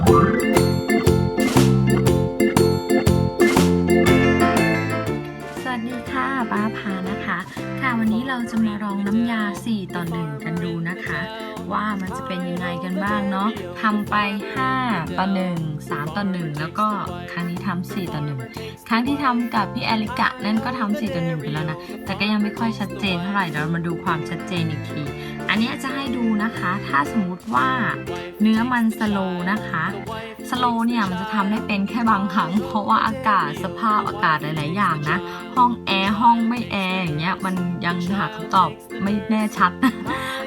สวัสดีค่ะป้าพานะคะ ค่ะวันนี้เราจะมาลองน้ำยา 4 ต่อ 1 กันดูนะคะ ว่ามันจะเป็นยังไงกันบ้างเนาะทำไป 5 ต่อ 1 3 ต่อ 1 แล้วก็ครั้งนี้ทำ4ต่อ 1 ครั้งที่ทำกับพี่แอลิกะนั่นก็ทำ4ต่อ 1 ไปแล้วนะ แต่ก็ยังไม่ค่อยชัดเจนเท่าไหร่เดี๋ยวเรามาดูความชัดเจนอีกที อันนี้จะให้ดูนะคะ ถ้าสมมุติว่าเนื้อมันสโลนะคะ สโลเนี่ยมันจะทำได้เป็นแค่บางครั้ง เพราะว่าอากาศสภาพอากาศหลาย ๆ อย่างนะ ห้องแอร์ห้องไม่แอร์อย่างเงี้ยมันยังหาคำตอบไม่แน่ชัด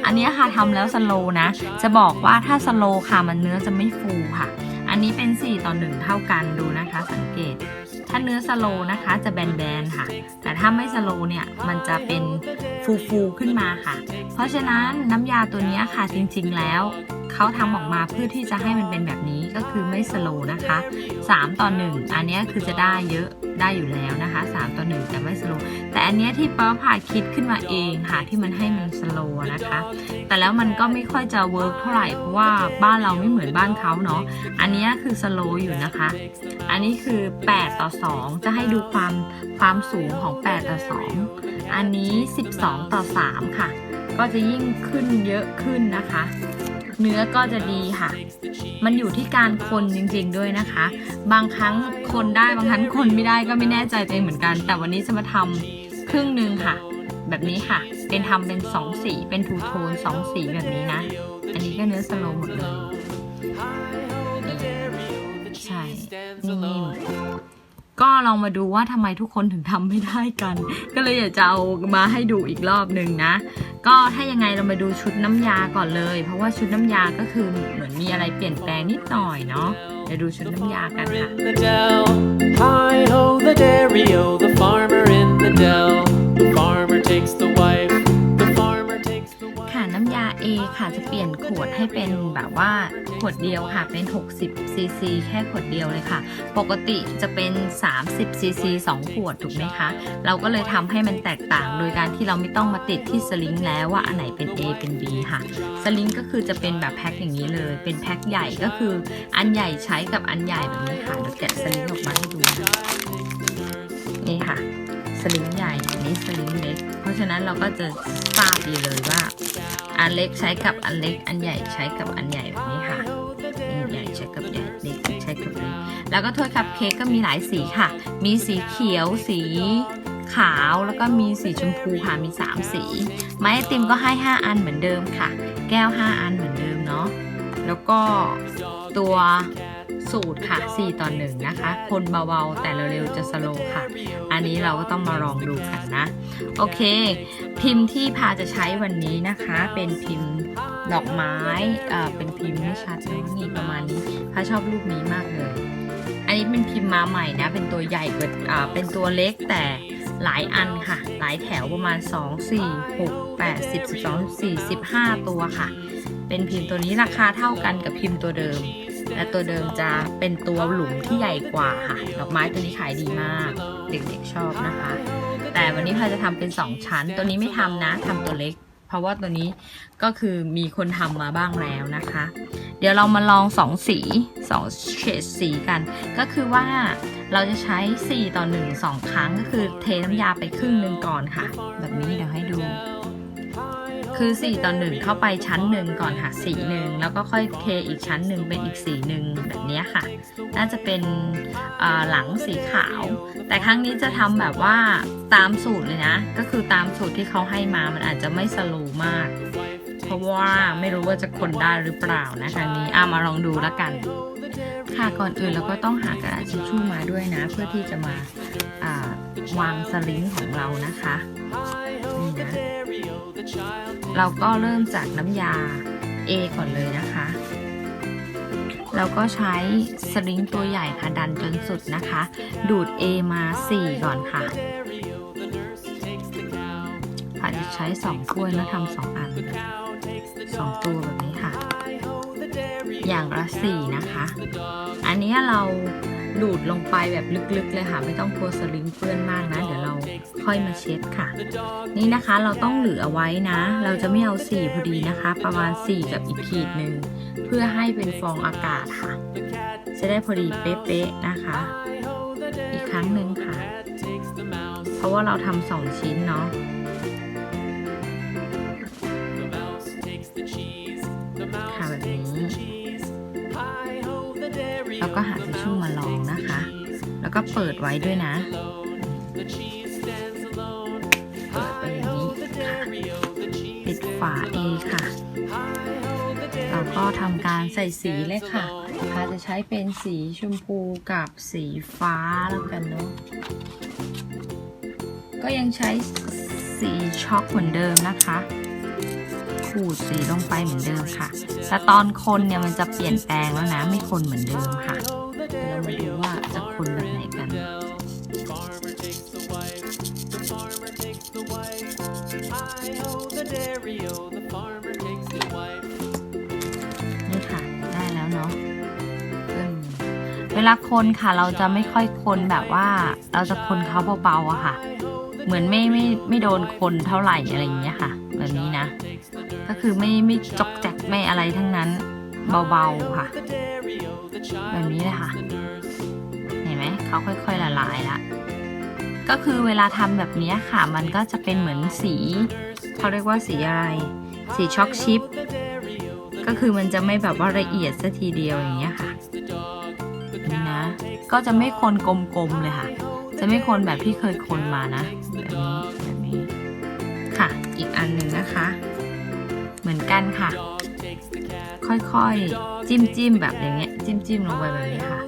อันนี้ค่ะทำแล้วสโลนะ จะบอกว่าถ้าสโลค่ะมันเนื้อจะไม่ฟูค่ะ อันนี้เป็น 4 ต่อ 1 เท่ากันดูนะคะสังเกต ถ้าเนื้อสโลนะคะจะแบนๆค่ะ แต่ถ้าไม่สโลเนี่ยมันจะเป็นฟูๆขึ้นมาค่ะ เพราะฉะนั้นน้ำยาตัวนี้ค่ะจริงๆแล้ว เขาทำออกมาเพื่อที่จะให้มันเป็นแบบนี้ก็คือไม่สโลนะคะ 3 ต่อ 1 อันนี้คือจะได้เยอะได้อยู่แล้วนะคะ 3 ต่อ 1 แต่ไม่สโลแต่อันนี้ที่ป้าผ่าคิดขึ้นมาเองค่ะที่มันให้มันสโลนะคะ แต่แล้วมันก็ไม่ค่อยจะเวิร์กเท่าไหร่เพราะว่าบ้านเราไม่เหมือนบ้านเขาเนาะอันนี้คือสโลอยู่นะคะ อันนี้คือ 8 ต่อ 2 จะให้ดูความความสูงของ 8 ต่อ 2 อันนี้ 12 ต่อ 3 ค่ะ ก็จะยิ่งขึ้นเยอะขึ้นนะคะ เนื้อก็จะดีค่ะ มันอยู่ที่การคนจริงๆด้วยนะคะ บางครั้งคนได้บางครั้งคนไม่ได้ก็ไม่แน่ใจตัวเองเหมือนกัน แต่วันนี้จะมาทำครึ่งหนึ่งค่ะ แบบนี้ค่ะ เป็นทำเป็นสองสี เป็นทูโทนสองสีแบบนี้นะ อันนี้ก็เนื้อสโลหมดเลย ใช่ นิ่ม ก็ลองมาดูว่าทำไมทุกคนถึงทำไม่ได้กัน ก็เลยอยากจะเอามาให้ดูอีกรอบหนึ่งนะ ก็ถ้ายังไงเรามาดูชุดน้ำยาก่อนเลย เพราะว่าชุดน้ำยาก็คือเหมือนมีอะไรเปลี่ยนแปลงนิดหน่อยเนาะเดี๋ยวดูชุดน้ำยากันค่ะ farmer takes the wife, A ค่ะจะเปลี่ยนขวดให้เป็นแบบว่าขวดเดียวค่ะเป็น 60ซีซีแค่ขวดเดียวเลยค่ะ ปกติจะเป็น 30ซีซี2ขวดถูกไหมคะ เราก็เลยทำให้มันแตกต่าง โดยการที่เราไม่ต้องมาติดที่สลิงแล้วว่าอันไหนเป็น A เป็น B ค่ะ สลิงก็คือจะเป็นแบบแพ็คอย่างนี้เลย เป็นแพ็คใหญ่ก็คืออันใหญ่ใช้กับอันใหญ่แบบนี้ค่ะเดี๋ยวแกะสลิงออกมาให้ดูนะนี่ค่ะ สลิงใหญ่อันนี้สลิงเล็ก เพราะฉะนั้นเราก็จะทราบดีเลยว่า อันเล็กใช้กับอันเล็ก อันใหญ่ใช้กับอันใหญ่แบบนี้ค่ะอันใหญ่ใช้กับใหญ่เล็กใช้กับเล็กแล้วก็ถ้วยคัพเค้กก็มีหลายสีค่ะ มีสีเขียวสีขาวแล้วก็มีสีชมพูค่ะมี 3 สี ไม้ไอติมก็ให้ 5 อันเหมือนเดิมค่ะ แก้ว 5 อันเหมือนเดิมเนาะแล้วก็ตัว สูตรค่ะ 4 ต่อ 1 นะคะ คนเบาๆ แต่เร็วๆ จะสโลค่ะ อันนี้เราก็ต้องมาลองดูกันนะ โอเค พิมพ์ที่พาจะใช้วันนี้นะคะ เป็นพิมพ์ดอกไม้เอ่อเป็นพิมพ์ไม่ชัดนะนี่ประมาณนี้พาชอบรูปนี้มากเลย อันนี้เป็นพิมพ์มาใหม่นะ เป็นตัวใหญ่กว่าอ่าเป็นตัวเล็กแต่หลายอันค่ะ หลายแถวประมาณ 2 4 6 8 10 12 14 15 ตัวค่ะ เป็นพิมพ์ตัวนี้ราคาเท่ากันกับพิมพ์ตัวเดิม และตัวเดิมจะเป็นตัวหลุมที่ใหญ่กว่าค่ะ ดอกไม้ตัวนี้ขายดีมาก เด็กๆชอบนะคะ แต่วันนี้พาจะทำเป็น 2 ชั้น ตัวนี้ไม่ทำนะทำตัวเล็ก เพราะว่าตัวนี้ก็คือมีคนทำมาบ้างแล้วนะคะ เดี๋ยวเรามาลอง2สี2เฉดสีกัน ก็คือว่าเราจะใช้ 4 ต่อ 1 2 ครั้งก็คือเทน้ำยาไปครึ่งหนึ่งก่อนค่ะ แบบนี้เดี๋ยวให้ดู คือ 4 ต่อ 1 เข้าไปชั้นหนึ่งก่อนค่ะสีหนึ่งแล้วก็ค่อยเทอีกชั้นหนึ่งเป็นอีกสีหนึ่งแบบนี้ค่ะ น่าจะเป็นหลังสีขาว แต่ครั้งนี้จะทำแบบว่าตามสูตรเลยนะ ก็คือตามสูตรที่เขาให้มามันอาจจะไม่สโลว์มาก เพราะว่าไม่รู้ว่าจะคนได้หรือเปล่านะครั้งนี้อะมาลองดูแล้วกัน ค่ะก่อนอื่นเราก็ต้องหากระดาษทิชชู่มาด้วยนะ เพื่อที่จะมาวางสลิงของเรานะคะ เราก็เริ่มจากน้ำยา A ก่อนเลยนะคะเราก็ใช้สลิงตัวใหญ่ค่ะดันจนสุดนะคะ ดูด A มา 4 ก่อนค่ะผ่าจจะใช้ 2 ถ้วยแล้วทำสองอัน 2 ตัวแบบนี้ค่ะ อย่างละ 4 นะคะ อันนี้เราดูดลงไปแบบลึกๆเลยค่ะ ไม่ต้องกลัวสลิงเปื้อนมากนะ เดี๋ยว ค่อยมาเช็ดค่ะ นี่นะคะเราต้องเหลือไว้นะ เราจะไม่เอาสีพอดีนะคะ ประมาณ4กับอีกขีดหนึ่งเพื่อให้เป็นฟองอากาศค่ะ จะได้พอดีเป๊ะๆนะคะ อีกครั้งหนึ่งค่ะ เพราะว่าเราทำสองชิ้นเนาะค่ะแบบนี้แล้วก็หาทิชชู่มาลองนะคะ แล้วก็เปิดไว้ด้วยนะาเอค่ะ เราก็ทำการใส่สีเลยค่ะพาจะใช้เป็นสีชมพูกับสีฟ้าแล้วกันเนาะ ก็ยังใช้สีช็อกเหมือนเดิมนะคะขูดสีลงไปเหมือนเดิมค่ะ แต่ตอนคนเนี่ยมันจะเปลี่ยนแปลงแล้วนะ ไม่คนเหมือนเดิมค่ะเดี๋ยวเรามาดูว่าจะคนแบบไหนกัน Farmer takes the wife, the farmer takes the wife. Mario, the farmer takes the wife. นี่ค่ะ ได้แล้วเนาะอืมเวลาคนค่ะ เราจะไม่ค่อยคนแบบว่า เราจะคนเขาเบาๆอะค่ะ เหมือนไม่ไม่ไม่โดนคนเท่าไหร่อะไรอย่างเงี้ยค่ะ แบบนี้นะ ก็คือไม่ไม่จกแจกไม่อะไรทั้งนั้น เบาๆค่ะ แบบนี้เลยค่ะ เห็นไหมเขาค่อยๆละลายละ ก็คือเวลาทำแบบนี้ค่ะ มันก็จะเป็นเหมือนสี เขาเรียกว่าสีอะไร สีช็อกชิป ก็คือมันจะไม่แบบว่าละเอียดสัทีเดียวอย่างเงี้ยค่ะนี่นะ ก็จะไม่คนกลมๆเลยค่ะ จะไม่คนแบบที่เคยคนมานะ แบบนี้แบบนี้ค่ะ อีกอันหนึ่งนะคะ เหมือนกันค่ะ ค่อยๆ จิ้มจิ้มๆแบบอย่างเงี้ย จิ้มจิ้มๆลงไปแบบนี้ค่ะ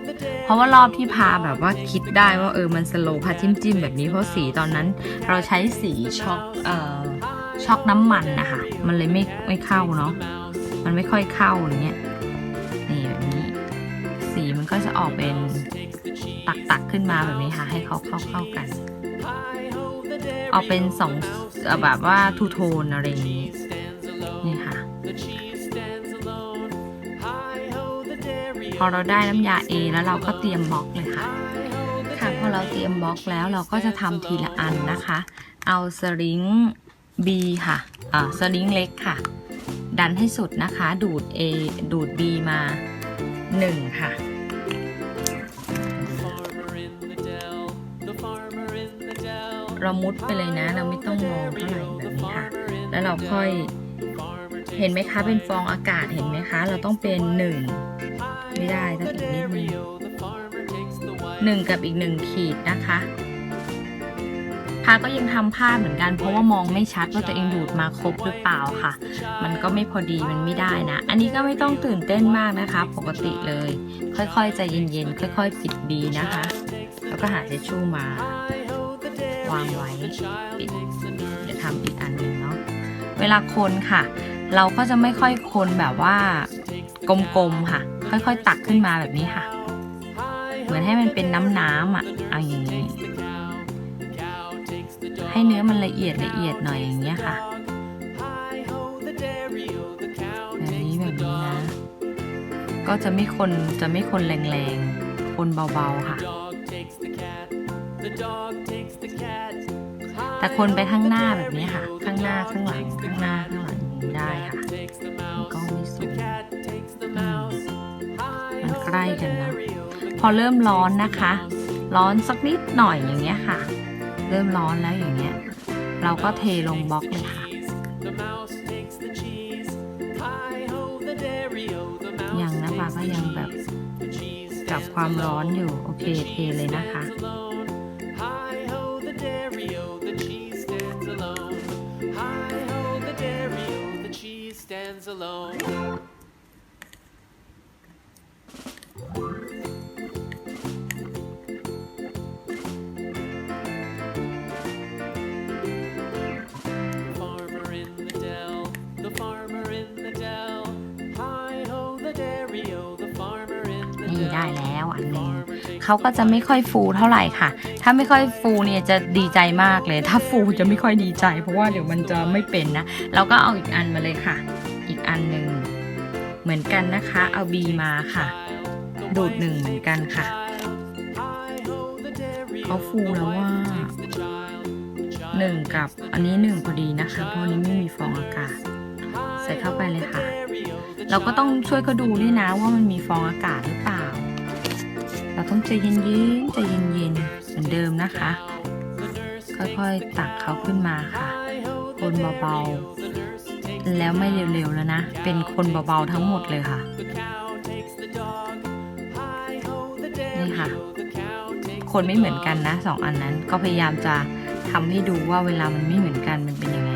เพราะว่ารอบที่พาแบบว่าคิดได้ว่าเออมันสโลว์พาจิ้มจิ้มๆแบบนี้เพราะสีตอนนั้น เราใช้สีช็อกเอ่อ ช็อกน้ำมันนะคะมันเลยไม่ไม่เข้าเนาะมันไม่ค่อยเข้าอย่างเงี้ยนี่แบบนี้ สีมันก็จะออกเป็นตักตักขึ้นมาแบบนี้ค่ะ ให้เขาเข้าเข้ากัน ออกเป็นสองแบบว่าทูโทนอะไรอย่างนี้นี่ค่ะพอเราได้น้ำยา A แล้วเราก็เตรียมบล็อกเลยค่ะ ค่ะพอเราเตรียมบล็อกแล้วเราก็จะทำทีละอันนะคะ เอาสลิง B ค่ะอ่าสลิงเล็กค่ะ ดันให้สุดนะคะ ดูด A ดูด B มา 1 ค่ะ เรามุดไปเลยนะ เราไม่ต้องมองเท่าไหร่แบบนี้ค่ะ แล้วเราค่อยเห็นไหมคะ เป็นฟองอากาศเห็นไหมคะ เราต้องเป็น 1 ไม่ได้ต้องอีกนิดนึงหนึ่งกับอีกหนึ่งขีดนะคะ พาก็ยังทำพลาดเหมือนกัน เพราะว่ามองไม่ชัดว่าตัวเองดูดมาครบหรือเปล่าค่ะ มันก็ไม่พอดีมันไม่ได้นะ อันนี้ก็ไม่ต้องตื่นเต้นมากนะคะ ปกติเลย ค่อยๆใจเย็นๆค่อย ๆ ปิดดีนะคะ แล้วก็หาเชชู่มาวางไว้ปิดเดี๋ยวทำอีกอันหนึ่งเนาะเวลาคนค่ะ เราก็จะไม่ค่อยคนแบบว่ากลมๆค่ะ ค่อยๆ ตักขึ้นมาแบบนี้ค่ะ เหมือนให้มันเป็นน้ำน้ำๆอะเอาอย่างนี้ ให้เนื้อมันละเอียดละเอียดหน่อยอย่างเงี้ยค่ะแบบนี้แบบนี้นะ ก็จะไม่คนจะไม่คนแรงๆ คนเบาๆค่ะ แต่คนไปข้างหน้าแบบนี้ค่ะ ข้างหน้าข้างหลังข้างหน้าข้างหลังนี้ได้ค่ะมันก็ไม่สูงมมันใกล้กันนะพอเริ่มร้อนนะคะ ร้อนสักนิดหน่อยอย่างเงี้ยค่ะ ริ่มร้อนแล้วอย่างเงี้ย เราก็เทลงบล็อกเลยค่ะ ยังนะคะก็ยังแบบจับความร้อนอยู่ โอเคเทเลยนะคะ ล้วอันนึงเขาก็จะไม่ค่อยฟูเท่าไหร่ค่ะ ถ้าไม่ค่อยฟูเนี่ยจะดีใจมากเลย ถ้าฟูจะไม่ค่อยดีใจ เพราะว่าเดี๋ยวมันจะไม่เป็นนะเราก็เอาอีกอันมาเลยค่ะ อีกอันหนึ่งเหมือนกันนะคะ เอาบีมาค่ะ ดูดหนึ่งเหมือนกันค่ะเขาฟูแล้วว่าหนึ่งกับอันนี้หนึ่งพอดีนะคะ เพราะนี้ไม่มีฟองอากาศ ใส่เข้าไปเลยค่ะ เราก็ต้องช่วยเขาดูด้วยนะว่ามันมีฟองอากาศหรือเปล่า ต้องใจเย็นๆใจเย็นๆเหมือนเดิมนะคะ ค่อยๆตักเขาขึ้นมาค่ะ คนเบาๆ แล้วไม่เร็วๆแล้วนะ เป็นคนเบาๆทั้งหมดเลยค่ะ นี่ค่ะ คนไม่เหมือนกันนะสองอันนั้น ก็พยายามจะทำให้ดูว่าเวลามันไม่เหมือนกันมันเป็นยังไง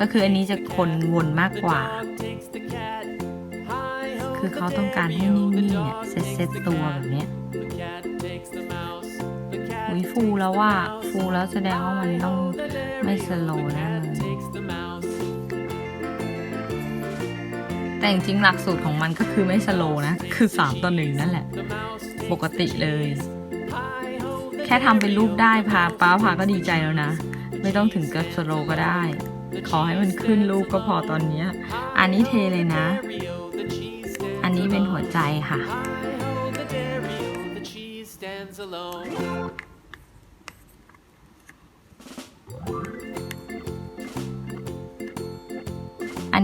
ก็คืออันนี้จะคนวนมากกว่า คือเขาต้องการให้นิ่งๆเนี่ยเซตเซตๆตัวแบบเนี้ย ยฟูแล้วว่าฟูแล้วแสดงว่ามันต้องไม่สโลว์แนะเลยแต่จริงๆหลักสูตรของมันก็คือไม่สโลว์นะ คือ 3 ต่อหนึ่งนั่นแหละ ปกติเลย แค่ทำเป็นรูปได้พาป้าพาก็ดีใจแล้วนะ ไม่ต้องถึงกับสโลว์ก็ได้ ขอให้มันขึ้นรูปก็พอตอนนี้ อันนี้เทเลยนะ อันนี้เป็นหัวใจค่ะอัน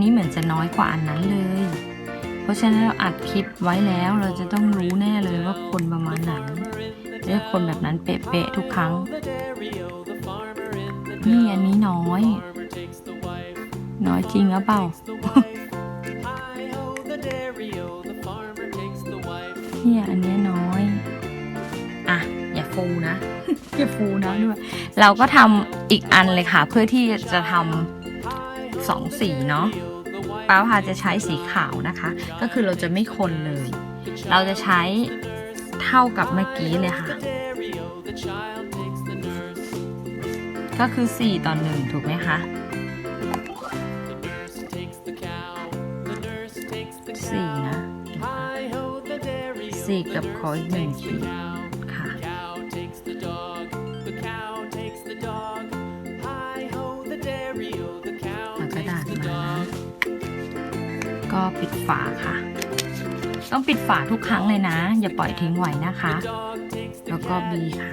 นี้เหมือนจะน้อยกว่าอันนั้นเลย เพราะฉะนั้นเราอัดคลิปไว้แล้วเราจะต้องรู้แน่เลยว่าคนประมาณไหนเรียกคนแบบนั้นเป๊ะๆทุกครั้ง นี่อันนี้น้อย น้อยจริงหรือเปล่าเนี่ยอันนี้น้อย อะ อย่าฟูนะ อย่าฟูนะด้วย เราก็ทำอีกอันเลยค่ะ เพื่อที่จะทำสองสีเนาะ ป้าพาจะใช้สีขาวนะคะ ก็คือเราจะไม่คนเลย เราจะใช้เท่ากับเมื่อกี้เลยค่ะ ก็คือ 4 ต่อหนึ่งถูกไหมคะสี่นะสี่กับขออีกหนึ่งขีด ฝาค่ะ ต้องปิดฝาทุกครั้งเลยนะ อย่าปล่อยทิ้งไว้นะคะ แล้วก็บีค่ะ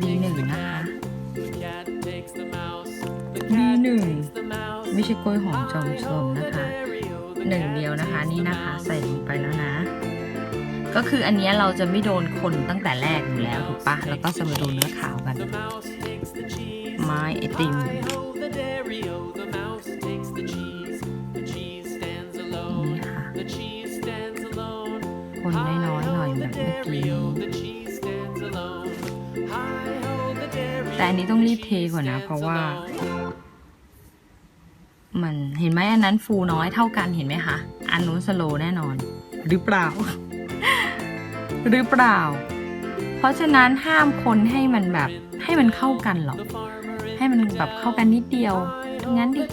บีหนึ่งนะคะบีหนึ่งไม่ใช่กล้วยหอมจอมชนนะคะหนึ่งเดียวนะคะนี่นะคะใส่ลงไปแล้วนะ ก็คืออันนี้เราจะไม่โดนคนตั้งแต่แรกอยู่แล้วถูกปะแล้วก็จะมาดูเนื้อขาวกัน ไม้ไอติม แต่อันนี้ต้องรีบเทก่อนนะ เพราะว่า มันเห็นไหมอันนั้นฟูน้อยเท่ากันเห็นไหมคะ อันนู้นสโลแน่นอน หรือเปล่า หรือเปล่า เพราะฉะนั้นห้ามคนให้มันแบบ ให้มันเข้ากันหรอก ให้มันแบบเข้ากันนิดเดียว งั้นดิ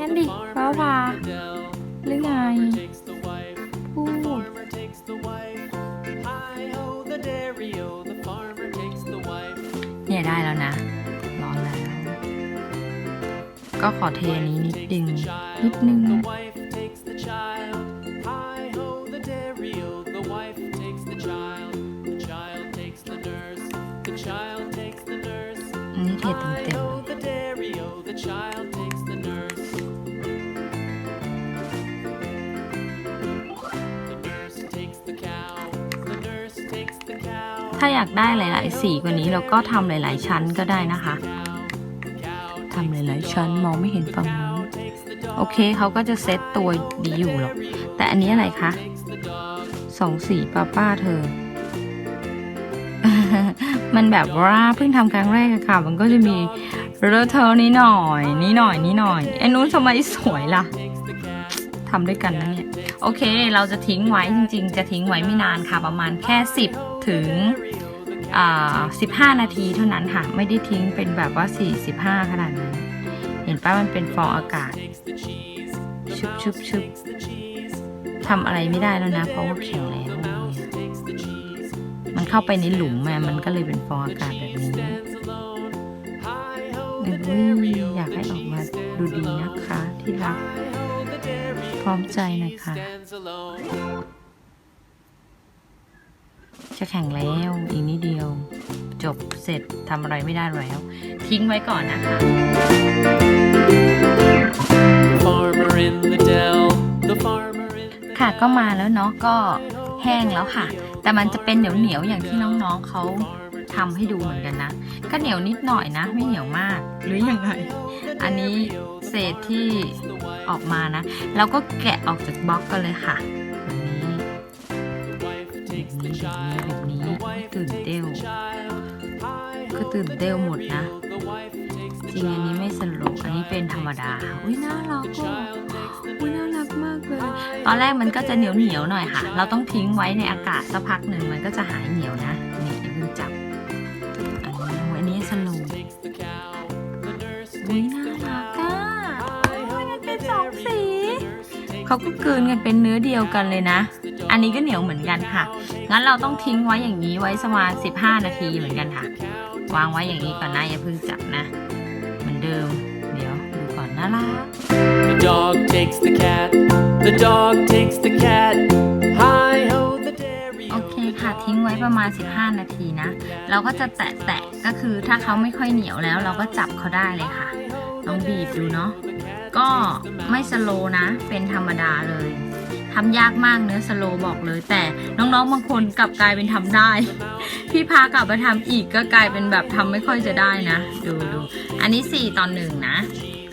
งั้นดิป้าพาหรือไง ก็ขอเทอันนี้นิดนึงนิดนึงอันนี้เทเต็มๆเลยถ้าอยากได้หลาย ๆ สีกว่านี้เราก็ทำหลาย ๆ ชั้นก็ได้นะคะทำหลายๆชั้นมองไม่เห็นฝั่งนู้นโอเคเขาก็จะเซ็ตตัวดีอยู่หรอก แต่อันนี้อะไรคะสองสีป้าป้าเธอ มันแบบว่าเพิ่งทำครั้งแรกอะค่ะ มันก็จะมีเลอะเทอะนิดหน่อยนิดหน่อยนิดหน่อยไอ้นู้นทำไมสวยล่ะทำด้วยกันนะเนี่ย โอเค เราจะทิ้งไว้จริง ๆ จะทิ้งไว้ไม่นานค่ะ ประมาณแค่ 10 ถึงอ่า15 นาทีเท่านั้นค่ะ ไม่ได้ทิ้งเป็นแบบว่า 45 ขนาดนั้น ห็นป้ามันเป็นฟองอากาศ ชุบชุบชุบทำอะไรไม่ได้แล้วนะ เพราะว่าแข็งแล้ว มันเข้าไปในหลุมมามันก็เลยเป็นฟองอากาศแบบนี้อุ้ยอยากให้ออกมาดูดีนะคะที่รัก พร้อมใจนะคะจะแข่งแล้วอีกนิดเดียว จบเสร็จทำอะไรไม่ได้แล้ว ทิ้งไว้ก่อนนะคะ The farmer in the dell, the farmer in the ค่ะก็มาแล้วเนาะก็แห้งแล้วค่ะ แต่มันจะเป็นเหนียวเหนียวๆอย่างที่น้องๆเขาทำให้ดูเหมือนกันนะ ก็เหนียวนิดหน่อยนะ ไม่เหนียวมากหรือยังไง อันนี้เศษที่ออกมานะเราก็แกะออกจากบล็อกกันเลยค่ะแบบนี้ wife แบบ takes นี้ the แบบนี้ child, แบบนี้ตื่นเต้ว child. Hi คือตื่นเต้วหมดนะ จริงอันนี้ไม่สโลว์อันนี้เป็นธรรมดา อุ้ยน่ารักอะอุ้ยน่ารักมากเลย ตอนแรกมันก็จะเหนียวเหนียวหน่อยค่ะ เราต้องทิ้งไว้ในอากาศสักพักหนึ่งมันก็จะหายเหนียวนะนี่อย่าเพิ่งจับอันนี้อันนี้สโลว์ takes the cow, the nurse อุ้ยน่ารักอะอุ้ยมันเป็นสองสีเขาก็กลืนกันเป็นเนื้อเดียวกันเลยนะ อันนี้ก็เหนียวเหมือนกันค่ะ งั้นเราต้องทิ้งไว้อย่างนี้ไว้ประมาณ15 นาทีเหมือนกันค่ะ วางไว้อย่างนี้ก่อนนะอย่าเพิ่งจับนะเหมือนเดิม เดี๋ยวดูก่อนน่ารัก The dog takes the cat, the dog takes the cat. Hi ho, the dairy. โอเคค่ะทิ้งไว้ประมาณ 15 นาทีนะ เราก็จะแตะแตะๆก็คือถ้าเขาไม่ค่อยเหนียวแล้ว เราก็จับเขาได้เลยค่ะลองบีบดูเนาะก็ไม่สโลว์นะเป็นธรรมดาเลย ทำยากมากเนื้อสโลบอกเลย แต่น้องๆบางคนกลับกลายเป็นทำได้ พี่พากลับมาทำอีกก็กลายเป็นแบบทำไม่ค่อยจะได้นะ ดูดูอันนี้ 4ต่อหนึ่งนะ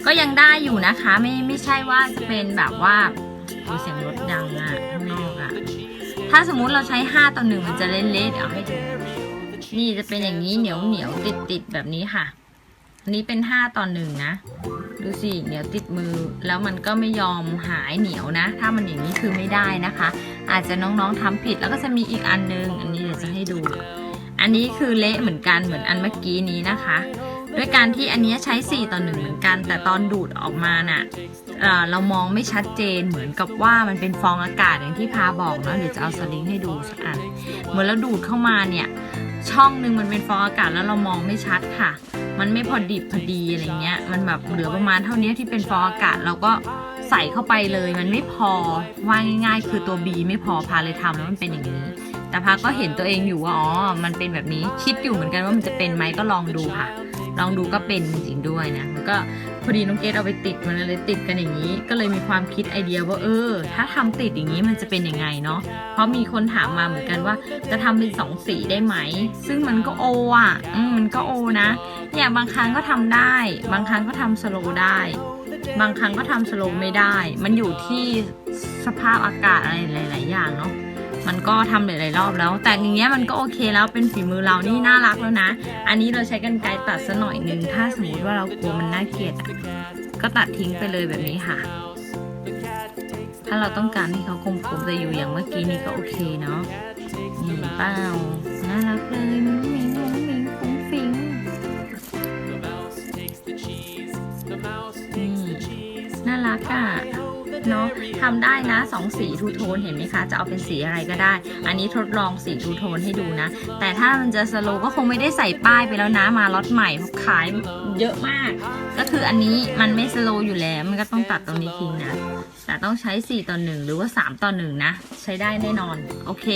ก็ยังได้อยู่นะคะ ไม่ไม่ใช่ว่าจะเป็นแบบว่าดูเสียงรถดังอะข้างนอกอะถ้าสมมุติเราใช้ 5ต่อหนึ่งมันจะเละๆเดี๋ยวเอาให้ดูนี่จะเป็นอย่างนี้เหนียวเหนียวติดติดแบบนี้ค่ะ อันนี้เป็น5ต่อหนึ่งนะ ดูสิเหนียวติดมือ แล้วมันก็ไม่ยอมหายเหนียวนะ ถ้ามันอย่างนี้คือไม่ได้นะคะ อาจจะน้องๆทำผิดแล้วก็จะมีอีกอันนึง อันนี้เดี๋ยวจะให้ดู อันนี้คือเละเหมือนกันเหมือนอันเมื่อกี้นี้นะคะ ด้วยการที่อันนี้ใช้ 4 ต่อ1เหมือนกัน แต่ตอนดูดออกมาน่ะเอ่อเรามองไม่ชัดเจนเหมือนกับว่ามันเป็นฟองอากาศอย่างที่พาบอกเนาะเดี๋ยวจะเอาสลิงให้ดูสักอันเหมือนเราดูดเข้ามาเนี่ยช่องหนึ่งมันเป็นฟองอากาศแล้วเรามองไม่ชัดค่ะ มันไม่พอดิบพอดีอะไรเงี้ย มันแบบเหลือประมาณเท่านี้ที่เป็นฟองอากาศเราก็ใส่เข้าไปเลยมันไม่พอว่าง่ายๆ คือตัว B ไม่พอพาเลยทำแล้วมันเป็นอย่างนี้ แต่พาก็เห็นตัวเองอยู่ว่าอ๋อมันเป็นแบบนี้คิดอยู่เหมือนกันว่ามันจะเป็นไหมก็ลองดูค่ะ ลองดูก็เป็นจริงด้วยนะมันก็ อดีน้องเกดเอาไปติดมันเลยติดกันอย่างนี้ ก็เลยมีความคิดไอเดียว่าเออ ถ้าทำติดอย่างนี้มันจะเป็นยังไงเนาะเพราะมีคนถามมาเหมือนกันว่า จะทำเป็นสองสีได้ไหม ซึ่งมันก็โออะอืมมันก็โอนะเนี่ยบางครั้งก็ทำได้ บางครั้งก็ทำสโลว์ได้ บางครั้งก็ทำสโลว์ไม่ได้ มันอยู่ที่สภาพอากาศอะไรหลาย ๆ อย่างเนาะ มันก็ทำหลายๆรอบแล้ว แต่อย่างเงี้ยมันก็โอเคแล้วเป็นฝีมือเรานี่น่ารักแล้วนะ อันนี้เราใช้กันไกรตัดซะหน่อยนึงถ้าสมมติว่าเรากลัวมันน่าเกลียดอะก็ตัดทิ้งไปเลยแบบนี้ค่ะ ถ้าเราต้องการให้เขาคมๆจะอยู่อย่างเมื่อกี้นี่ก็โอเคเนาะนี่เปล่าน่ารักเลย เนาะทำได้นะสองสีทูโทนเห็นไหมคะ จะเอาเป็นสีอะไรก็ได้ อันนี้ทดลองสีทูโทนให้ดูนะ แต่ถ้ามันจะสโลก็คงไม่ได้ใส่ป้ายไปแล้วนะมาล็อตใหม่เพราขายเยอะมาก ก็คืออันนี้มันไม่สโลอยู่แล้ว มันก็ต้องตัดตรงนี้ทิ้งนะแต่ต้องใช้ 4 ต่อ 1 หรือว่า 3 ต่อ 1 นะ ใช้ได้แน่นอน โอเค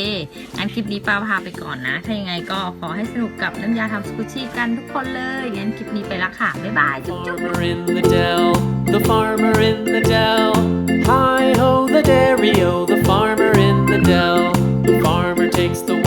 งั้นคลิปนี้ป้าพาไปก่อนนะ ถ้ายังไงก็ขอให้สนุกกับน้ำยาทำสกูชี่กันทุกคนเลยงั้นคลิปนี้ไปละค่ะ บ๊ายบาย จุ๊บจุ๊บ Farmer in the dell, the farmer in the dell. Hi ho, the dairy o, the farmer in the dell. The farmer takes the